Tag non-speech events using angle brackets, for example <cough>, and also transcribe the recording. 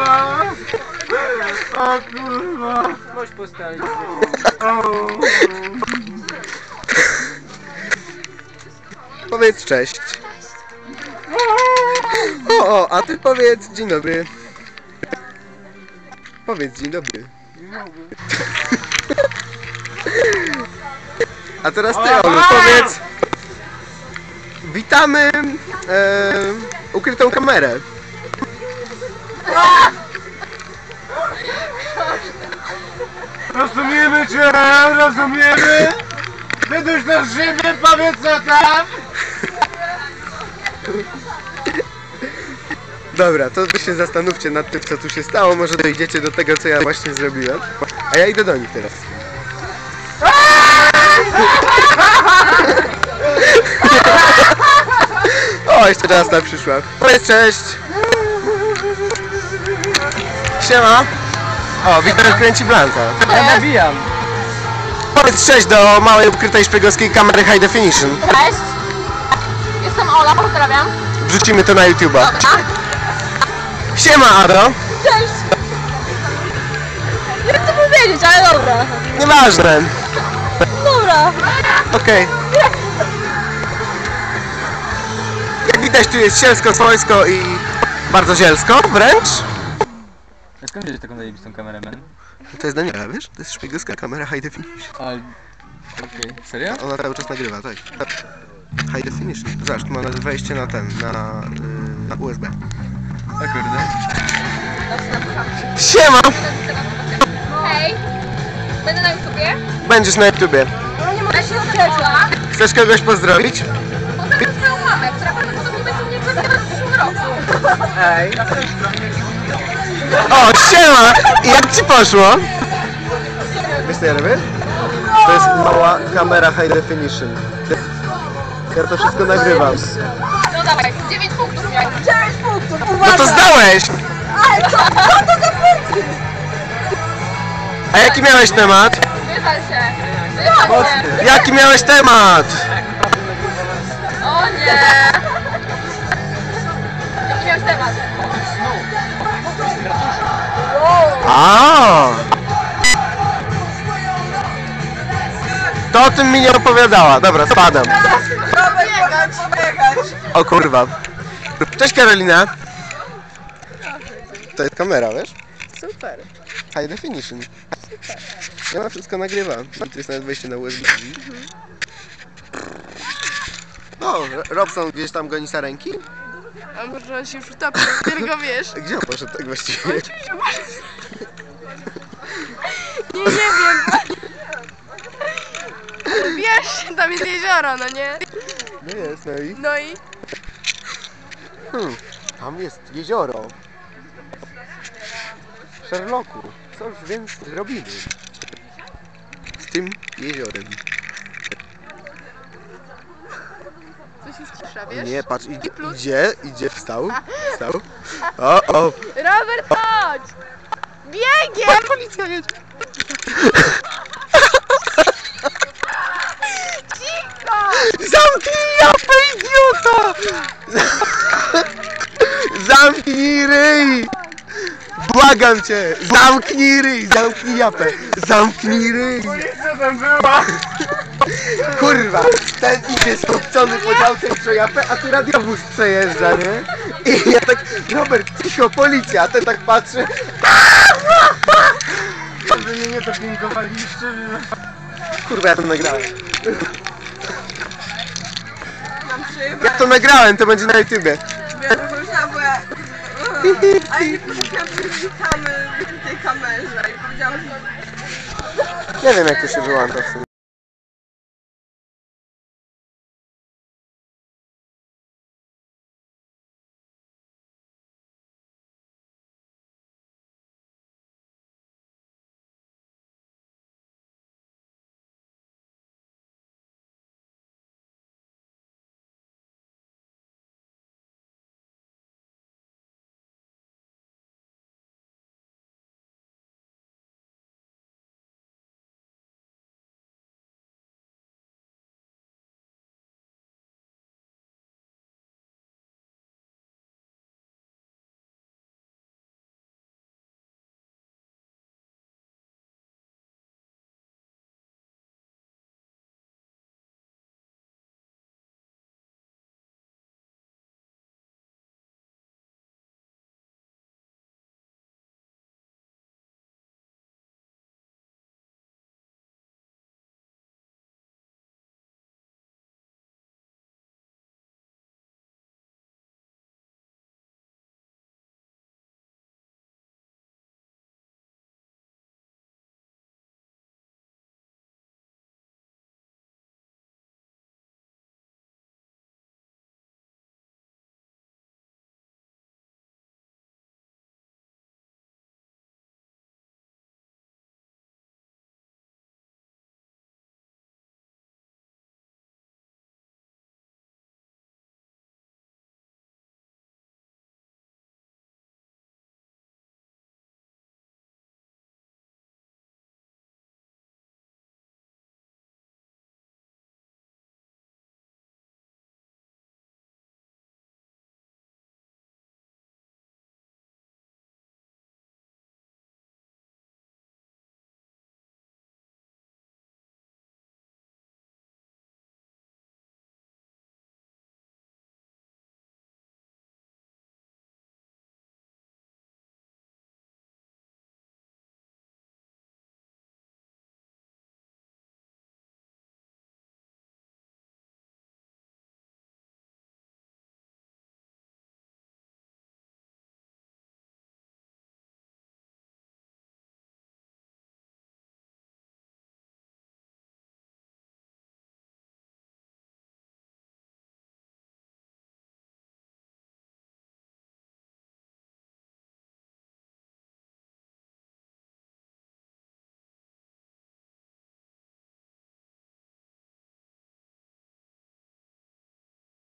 kurwa! O kurwa! Możesz postawić. Powiedz cześć. O, o, a ty powiedz dzień dobry. Powiedz dzień dobry. A teraz ty, Olu, powiedz. Witamy e, ukrytą kamerę. Rozumiemy cię, rozumiemy! Wyduś na szybę, powiedz co tam! Dobra, to wy się zastanówcie nad tym, co tu się stało. Może dojdziecie do tego, co ja właśnie zrobiłem. A ja idę do nich teraz. <laughs> O, jeszcze raz ta przyszła. Cześć! Siema! O, Wiktor kręci Blanka. Ja nabijam. Powiedz cześć do małej ukrytej szpiegowskiej kamery High Definition. Cześć! Jestem Ola, pozdrawiam. Wrzucimy to na YouTube'a. Siema, Ado! Cześć! Nie chcę powiedzieć, ale dobra. Nieważne. Dobra. Okej. Jak widać tu jest sielsko, swojsko i bardzo zielsko wręcz. Skąd wiesz taką zajebistą kamerę, man? To jest Daniela, wiesz? To jest szpiegowska kamera High Definition. Ale... Okej, serio? Ona cały czas nagrywa, tak. High Definition. Zobacz, tu ma wejście na ten, na, y, na USB. O kurde. Siema! Hej! Będę na YouTubie. Będziesz na YouTubie. No nie mogę się Ola. Chcesz kogoś pozdrowić? Pozdrawiam swoją mamę, która prawdopodobnie będzie mnie oglądała w przyszłym roku. Ej. O, siema! I jak ci poszło? Wiesz co ja robię? To jest mała kamera High Definition. Ja to wszystko nagrywam. No dawaj, 9 punktów miałem. 9 punktów, No to zdałeś! Ale co? Co to za punkty? A jaki miałeś temat? Wyzal się. Wyzal się. Jaki miałeś temat? O nie! Jaki miałeś temat? A. To o tym mi nie opowiadała. Dobra, spadam. O kurwa. Cześć Karolina. To jest kamera, wiesz? Super. High definition. Ja na wszystko nagrywam. Tu jest nawet wejście na USB. No, Robson gdzieś tam goni sarenki? A może on się już utopił, tylko wiesz. <laughs> Gdzie on poszedł tak właściwie? <laughs> Nie, nie wiem. Wiesz, tam jest jezioro, no nie? Nie jest, no i... No i Hmm, tam jest jezioro. Sherlocku, cóż więc robimy z tym jeziorem? Wiesz? Nie, patrz, idzie, idzie, idzie, wstał, <laughs> wstał. O, o, Robert, chodź! Biegiem! policja jedzie. Cicho! Zamknij japę, idiota! Zamknij ryj! Błagam cię! Zamknij ryj! Zamknij japę! Zamknij ryj! Co tam była? Kurwa! Ten idzie skopcony po działce w japę, a tu radiowóz przejeżdża, nie? I ja tak, Robert, cicho, policja! A ten tak patrzy. Wy mnie nie dopingowaliście, Kurwa, ja to nagrałem. Ja to nagrałem, to będzie na YouTubie. A i potrafiłam tej kamerze i powiedziałam, że Nie wiem jak to się wyłącza w sumie.